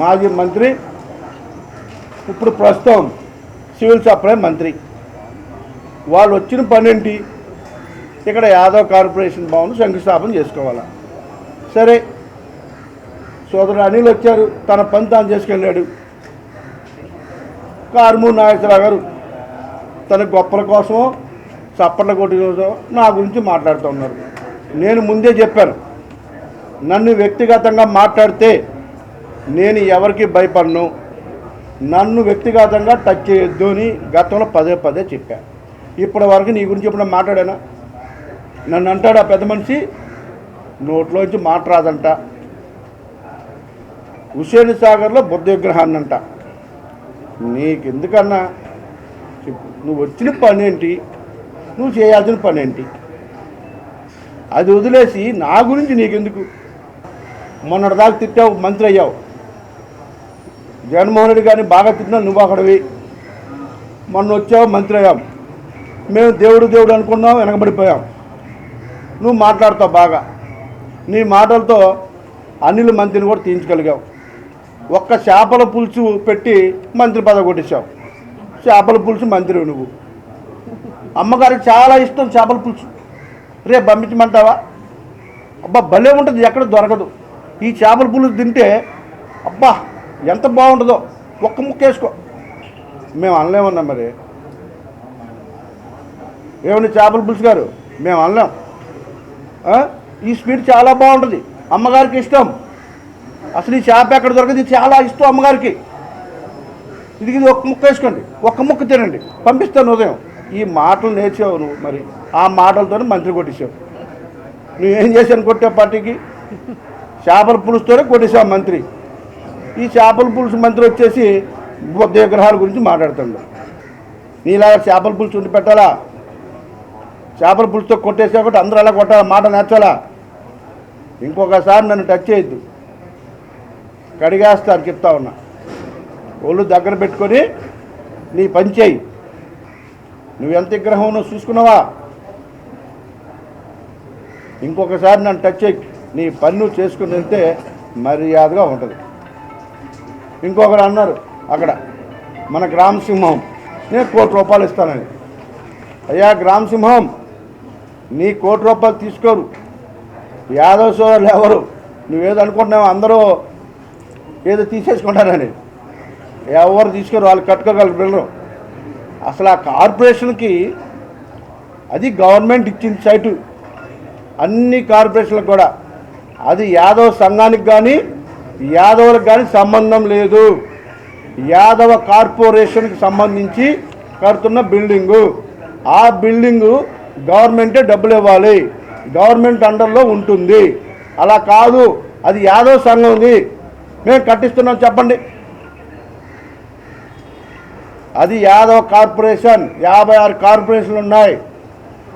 మాజీ మంత్రి ఇప్పుడు ప్రస్తుతం సివిల్ సప్లై మంత్రి. వాళ్ళు వచ్చిన పనేంటి? ఇక్కడ యాదవ్ కార్పొరేషన్ భవన్ శంకుస్థాపన చేసుకోవాలా? సరే సోదరుడు అనిల్ వచ్చారు తన పని తాను చేసుకెళ్ళాడు. కార్మూర్ నాగేశ్వరరావు గారు తన గొప్పల కోసమో చప్పట్ల కొట్టి కోసం నా గురించి మాట్లాడుతూ ఉన్నారు. నేను ముందే చెప్పాను నన్ను వ్యక్తిగతంగా మాట్లాడితే నేను ఎవరికి భయపడను. నన్ను వ్యక్తిగతంగా టచ్ చేయొద్దు అని గతంలో పదే పదే చెప్పాను ఇప్పటి వరకు నీ గురించి ఎప్పుడైనా మాట్లాడానా? నన్ను అంటాడు ఆ పెద్ద మనిషి? నోట్లోంచి మాట రాదంట. హుసేన్ సాగర్లో బుద్ధ విగ్రహాన్ని అంట. నీకెందుకన్నా? చెప్పు. నువ్వు వచ్చిన పని ఏంటి నువ్వు చేయాల్సిన పని ఏంటి అది వదిలేసి నా గురించి నీకెందుకు? మొన్నటిదాకా తిట్టావు మంత్రి అయ్యావు. జగన్మోహన్ రెడ్డి గారిని బాగా తిట్టినా నువ్వు అక్కడవి? మొన్న వచ్చావు మంత్రి అయ్యాం. మేము దేవుడు దేవుడు అనుకున్నాం వెనకబడిపోయాం. నువ్వు మాట్లాడతావు బాగా. నీ మాటలతో అనిల్ మంత్రిని కూడా తీయించగలిగావు. ఒక్క చేపల పులుసు పెట్టి మంత్రి పదవి కొట్టేశావు చేపల పులుసు మంత్రి నువ్వు. అమ్మగారికి చాలా ఇష్టం చేపల పులుసు. రేపు పంపించమంటావా? అబ్బా భలే ఉంటుంది ఎక్కడ దొరకదు. ఈ చేపల పులుసు తింటే అబ్బా ఎంత బాగుంటుందో ఒక్క ముక్క వేసుకో. మేము అనలేమన్నా మరి. ఏమండి చేపల పులుసు గారు? మేము అనలేం. ఈ స్వీట్ చాలా బాగుంటుంది. అమ్మగారికి ఇష్టం. అసలు ఈ చేప ఎక్కడ దొరకదు? చాలా ఇష్టం అమ్మగారికి. ఇది ఇది ఒక్క ముక్క వేసుకోండి. ఒక్క ముక్క తినండి. పంపిస్తాను ఉదయం. ఈ మాటలు నేర్చావు నువ్వు మరి. ఆ మాటలతోనే మంత్రి కొట్టేశావు నువ్వేం చేశాను కొట్టే పార్టీకి? చేపల పులుసుతోనే కొట్టేశావు మంత్రి. ఈ చేపల పులుసు మంత్రి వచ్చేసి బుద్ధ విగ్రహాల గురించి మాట్లాడుతుంది నీలాగా చేపల పులుసు ఉండి పెట్టాలా? చేపల పులుసుతో కొట్టేసా ఒకటి అందరూ అలా కొట్టాలా? మాట నేర్చాలా? ఇంకొకసారి నన్ను టచ్ చేయొద్దు. కడిగేస్తారు చెప్తా ఉన్నా. ఒళ్ళు దగ్గర పెట్టుకొని నీ పని చేయి. నువ్వు ఎంత విగ్రహం చూసుకున్నావా? ఇంకొకసారి నన్ను టచ్ చేయి. నీ పన్ను చేసుకుని వెళ్తే మర్యాదగా ఉంటుంది. ఇంకొకరు అన్నారు అక్కడ మన గ్రామసింహం నేను కోటి రూపాయలు ఇస్తానని. అయ్యా గ్రామసింహం నీ కోటి రూపాయలు తీసుకోరు. యాదవ్ సోదరులు ఎవరు? నువ్వేదో అనుకుంటున్నావు అందరూ ఏదో తీసేసుకుంటారని. ఎవరు తీసుకోరు వాళ్ళు కట్టుకోగలరు బిల్లరు అసలు ఆ కార్పొరేషన్కి అది గవర్నమెంట్ ఇచ్చిన సైటు. అన్ని కార్పొరేషన్లకు కూడా. అది యాదవ్ సంఘానికి కానీ యాదవులకు కానీ సంబంధం లేదు. యాదవ కార్పొరేషన్కి సంబంధించి కడుతున్న బిల్డింగు. ఆ బిల్డింగు గవర్నమెంటే డబ్బులు ఇవ్వాలి. గవర్నమెంట్ అండర్లో ఉంటుంది. అలా కాదు. అది యాదవ సంఘం ఉంది. మేము కట్టిస్తున్నాం చెప్పండి. అది యాదవ్ కార్పొరేషన్. యాభై ఆరు కార్పొరేషన్లు ఉన్నాయి.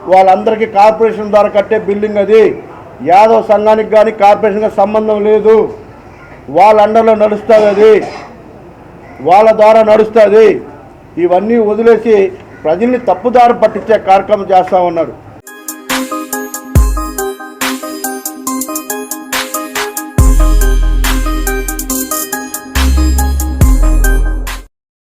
వాళ్ళందరికీ కార్పొరేషన్ ద్వారా కట్టే బిల్డింగ్ అది. యాదవ్ సంఘానికి కానీ కార్పొరేషన్కి సంబంధం లేదు. వాళ్ళ అండర్లో నడుస్తుంది. అది వాళ్ళ ద్వారా నడుస్తుంది. ఇవన్నీ వదిలేసి ప్రజల్ని తప్పుదారి పట్టించే కార్యక్రమం చేస్తూ ఉన్నారు.